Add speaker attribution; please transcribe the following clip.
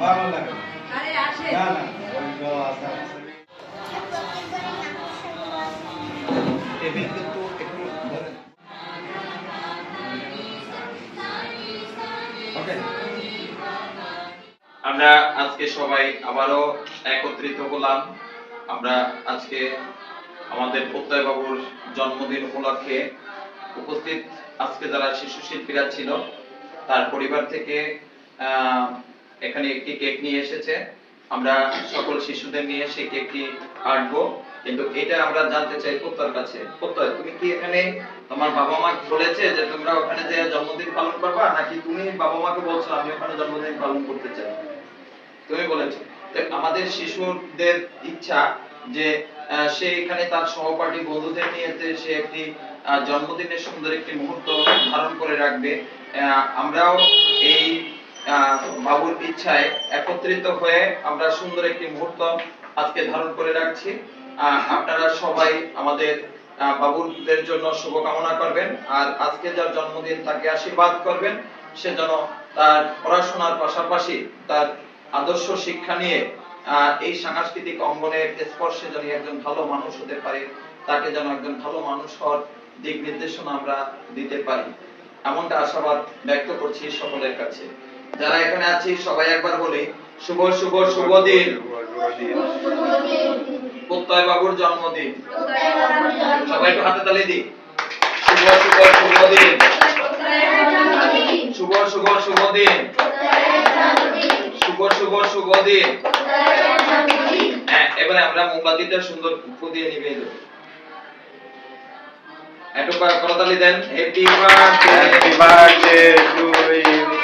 Speaker 1: ভালো লাগে না। না
Speaker 2: আমরা আজকে সবাই আবারও একত্রিত হলাম আমরা আজকে আমাদের প্রত্যয় বাবুর জন্মদিন উপলক্ষে উপস্থিত আজকে যারা শিশু শিল্পীরা ছিল, তার পরিবার থেকে এখানে একটি কেক নিয়ে এসেছে। আমরা সকল শিশুদের নিয়ে সেই কেকটি কাটবো কিন্তু এটা আমরা জানতে চাই প্রত্যয়ের কাছে। প্রত্যয় তুমি কি এখানে তোমার বাবা মা বলেছে যে তোমরা ওখানে যে জন্মদিন পালন করবা, নাকি তুমি বাবা মাকে বলছো, আমি ওখানে জন্মদিন পালন করতে চাই তুমি বলেছ। আমাদের শিশুদের ইচ্ছা যে সে এখানে তার সহপাঠী বন্ধুদের নিয়ে সে একটি জন্মদিনের সুন্দর একটি মুহূর্ত ধারণ করে রাখবে। আমরাও এই বাবুর ইচ্ছায় একত্রিত হয়ে আমরা সুন্দর একটি মুহূর্ত আজকে ধারণ করে রাখছি। আপনারা সবাই আমাদের বাবুদের জন্য শুভকামনা করবেন। আর আজকে যার জন্মদিন তাকে আশীর্বাদ করবেন। সে যেন তার পড়াশোনার পাশাপাশি তার আদর্শ শিক্ষা নিয়ে এই সাংস্কৃতিক অঙ্গনের স্পর্শে যেন একজন ভালো মানুষ হতে পারে, তাকে যেন একজন ভালো মানুষ হওয়ার দিক নির্দেশনা আমরা দিতে পারি। এমনটা আশাবাদ ব্যক্ত করছি সকলের কাছে। যারা এখানে আছি, সবাই একবার বলি, শুভ শুভ শুভ দিন। প্রত্যয় বাবুর জন্মদিন। সবাই একটু হাতে তালি দিই। শুভ শুভ শুভ দিন। শুভ শুভ শুভ দিন। শুভ শুভ শুভ দিন। হ্যাঁ এবারে আমরা মোমবাতিটা সুন্দর ফু দিয়ে নিবে একটু করতালি দেন। Happy birthday
Speaker 1: happy birthday to you